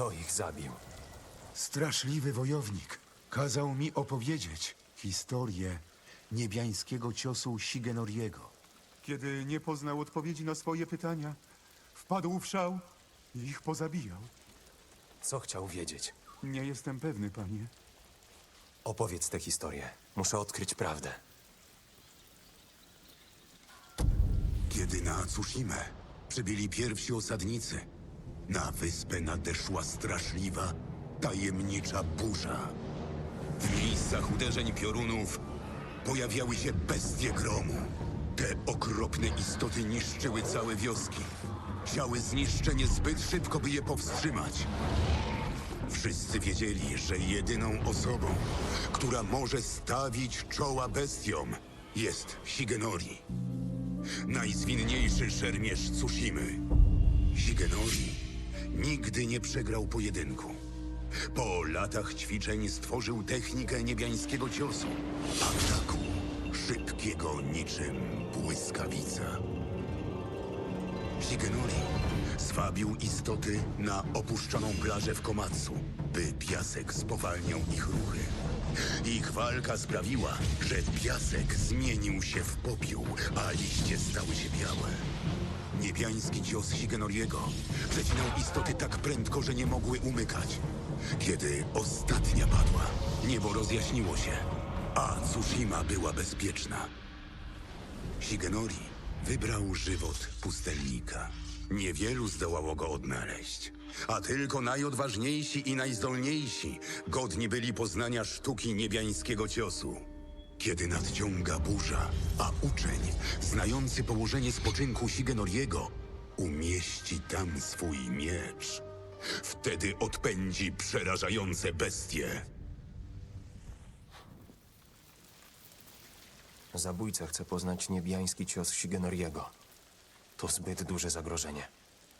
Kto ich zabił? Straszliwy wojownik kazał mi opowiedzieć historię niebiańskiego ciosu Shigenoriego. Kiedy nie poznał odpowiedzi na swoje pytania, wpadł w szał i ich pozabijał. Co chciał wiedzieć? Nie jestem pewny, panie. Opowiedz tę historię. Muszę odkryć prawdę. Kiedy na Tsushimę przybyli pierwsi osadnicy, na wyspę nadeszła straszliwa, tajemnicza burza. W miejscach uderzeń piorunów pojawiały się bestie gromu. Te okropne istoty niszczyły całe wioski. Chciały zniszczenie zbyt szybko, by je powstrzymać. Wszyscy wiedzieli, że jedyną osobą, która może stawić czoła bestiom, jest Shigenori. Najzwinniejszy szermierz Tsushimy. Shigenori nigdy nie przegrał pojedynku. Po latach ćwiczeń stworzył technikę niebiańskiego ciosu. Ataku szybkiego niczym błyskawica. Shigenori zwabił istoty na opuszczoną plażę w Komatsu, by piasek spowalniał ich ruchy. Ich walka sprawiła, że piasek zmienił się w popiół, a liście stały się białe. Niebiański cios Shigenoriego przecinał istoty tak prędko, że nie mogły umykać. Kiedy ostatnia padła, niebo rozjaśniło się, a Tsushima była bezpieczna. Shigenori wybrał żywot pustelnika. Niewielu zdołało go odnaleźć, a tylko najodważniejsi i najzdolniejsi godni byli poznania sztuki niebiańskiego ciosu. Kiedy nadciąga burza, a uczeń, znający położenie spoczynku Shigenoriego, umieści tam swój miecz, wtedy odpędzi przerażające bestie. Zabójca chce poznać niebiański cios Shigenoriego. To zbyt duże zagrożenie.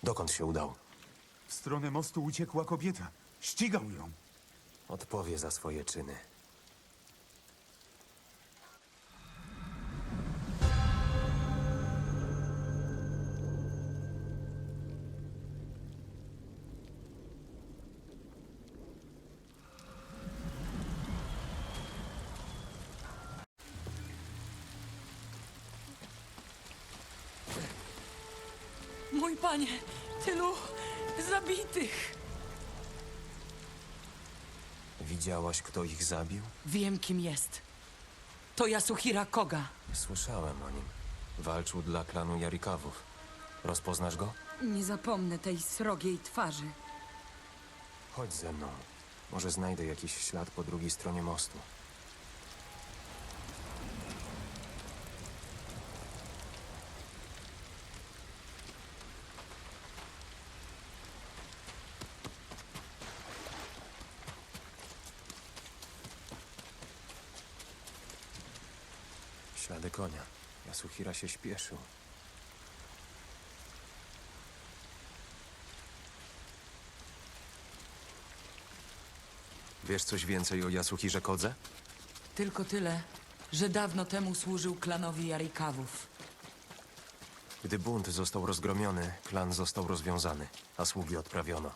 Dokąd się udał? W stronę mostu uciekła kobieta. Ścigał ją. Odpowie za swoje czyny. Panie, tylu zabitych. Widziałaś, kto ich zabił? Wiem, kim jest. To Yasuhira Koga. Słyszałem o nim. Walczył dla klanu Jarikawów. Rozpoznasz go? Nie zapomnę tej srogiej twarzy. Chodź ze mną. Może znajdę jakiś ślad po drugiej stronie mostu. Ślady konia. Się śpieszył. Wiesz coś więcej o Yasuhirze Kodze? Tylko tyle, że dawno temu służył klanowi Jarikawów. Gdy bunt został rozgromiony, klan został rozwiązany, a sługi odprawiono.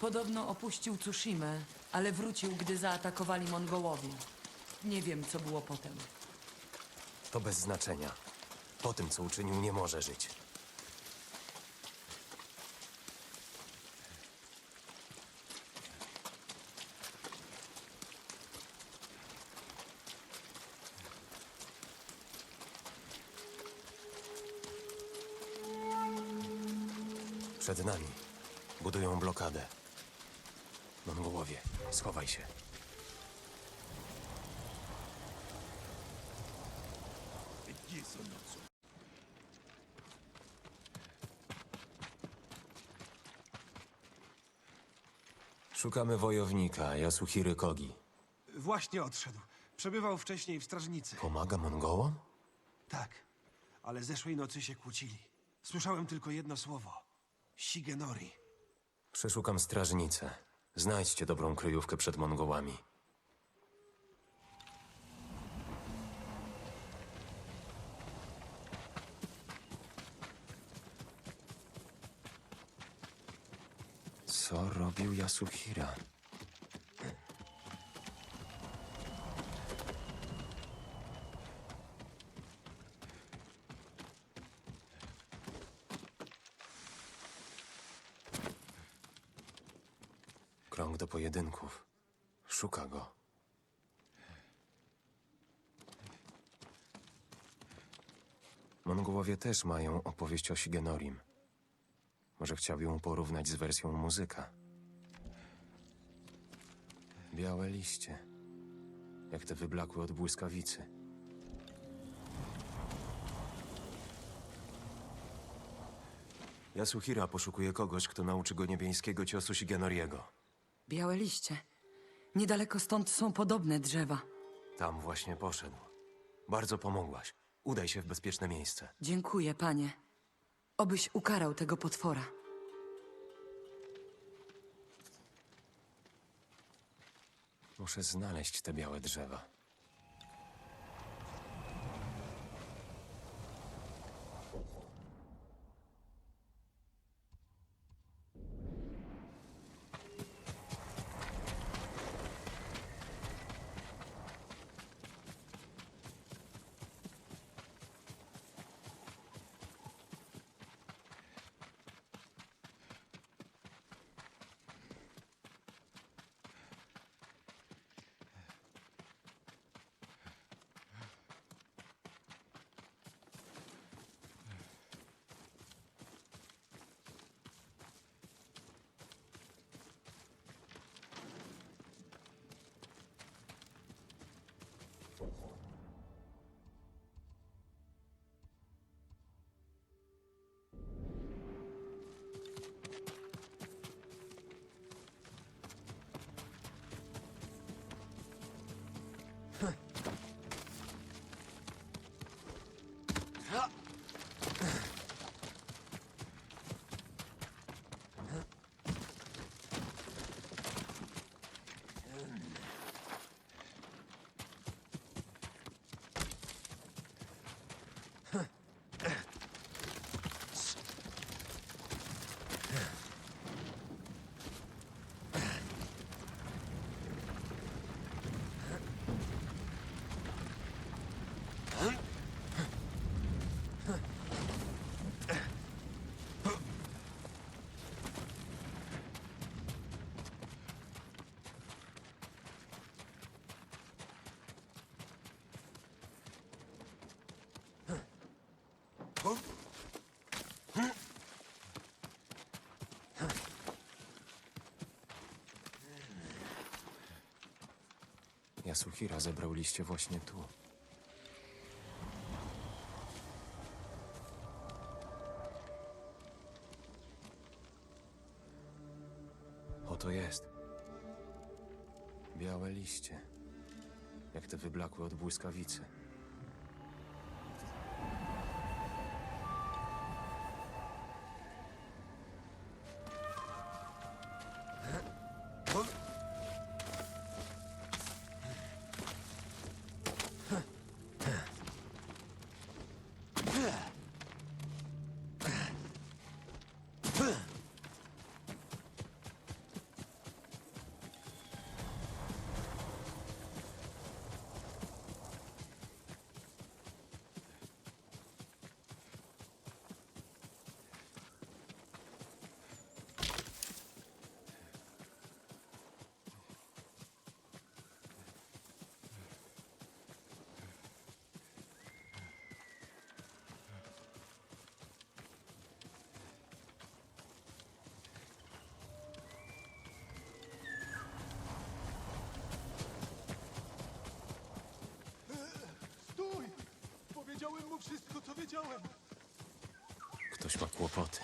Podobno opuścił Tsushimę, ale wrócił, gdy zaatakowali Mongołowie. Nie wiem, co było potem. To bez znaczenia. Po tym, co uczynił, nie może żyć. Przed nami budują blokadę. Mongołowie, schowaj się. Szukamy wojownika, Yasuhiry Kogi. Właśnie odszedł. Przebywał wcześniej w strażnicy. Pomaga Mongołom? Tak, ale zeszłej nocy się kłócili. Słyszałem tylko jedno słowo. Shigenori. Przeszukam strażnicę. Znajdźcie dobrą kryjówkę przed Mongołami. Co robił Yasuhira? Krąg do pojedynków. Szuka go. Mongołowie też mają opowieść o Shigenorim. Może chciał ją porównać z wersją muzyka. Białe liście. Jak te wyblakłe od błyskawicy. Yasuhira poszukuje kogoś, kto nauczy go niebiańskiego ciosu Shigenoriego. Białe liście. Niedaleko stąd są podobne drzewa. Tam właśnie poszedł. Bardzo pomogłaś. Udaj się w bezpieczne miejsce. Dziękuję, panie. Obyś ukarał tego potwora. Muszę znaleźć te białe drzewa. so forth. Yasuhira zebrał liście właśnie tu. Oto jest. Białe liście. Jak te wyblakłe od błyskawicy. Wszystko, co wiedziałem. Ktoś ma kłopoty.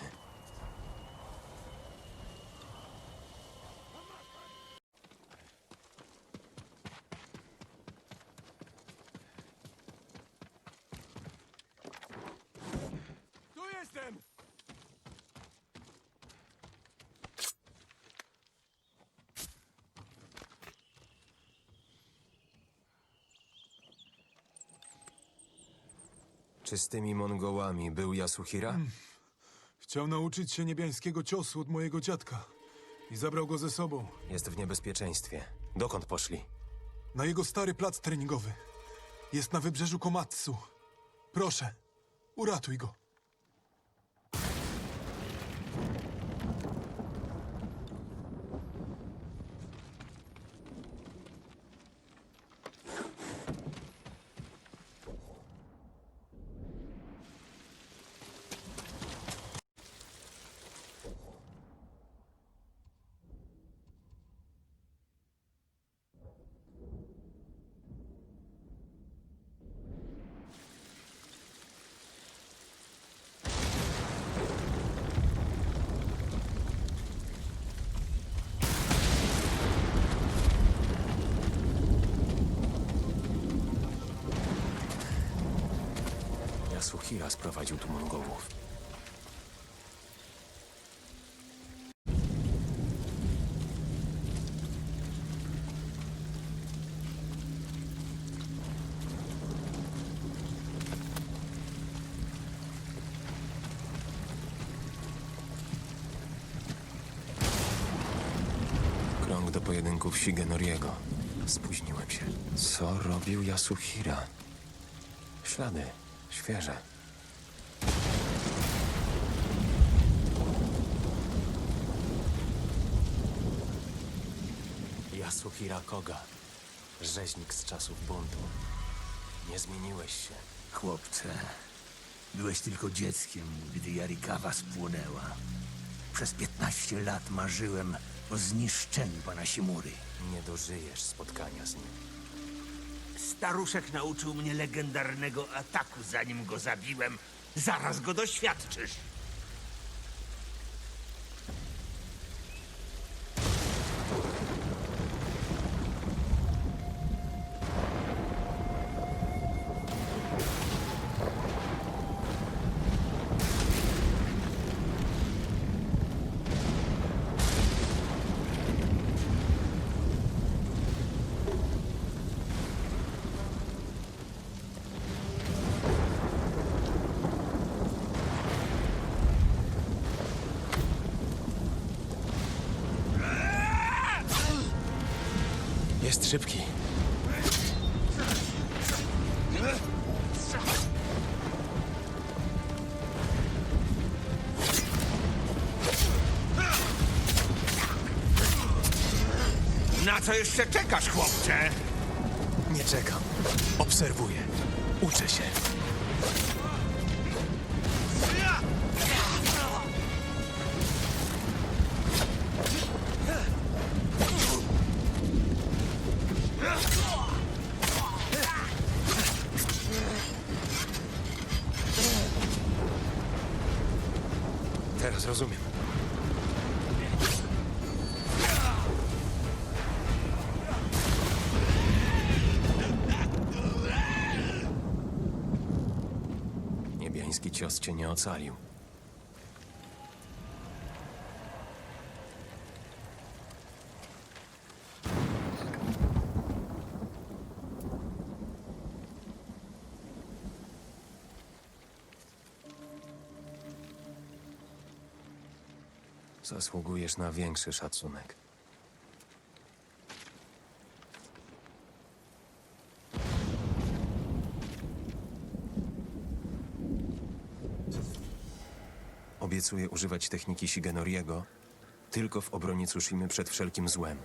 Tu jestem! Czy z tymi Mongołami był Yasuhira? Chciał nauczyć się niebiańskiego ciosu od mojego dziadka. i zabrał go ze sobą Jest w niebezpieczeństwie. Dokąd poszli? na jego stary plac treningowy. Jest na wybrzeżu Komatsu. Proszę, uratuj go. Yasuhira sprowadził tu Mongołów. Krąg do pojedynków Shigenoriego. Spóźniłem się. Co robił Yasuhira? Ślady. Świeże. Yasuhira Koga. Rzeźnik z czasów buntu. Nie zmieniłeś się. Chłopcze, byłeś tylko dzieckiem, gdy Jarikawa spłonęła. Przez 15 lat marzyłem o zniszczeniu pana Simury. Nie dożyjesz spotkania z nim. Staruszek nauczył mnie legendarnego ataku, zanim go zabiłem. Zaraz go doświadczysz. Jest szybki. Na co jeszcze czekasz, chłopcze? Nie czekam. Obserwuję. Uczę się. Niebiański cios cię nie ocalił. Zasługujesz na większy szacunek. Obiecuję używać techniki Shigenoriego tylko w obronie Tsushimy przed wszelkim złem.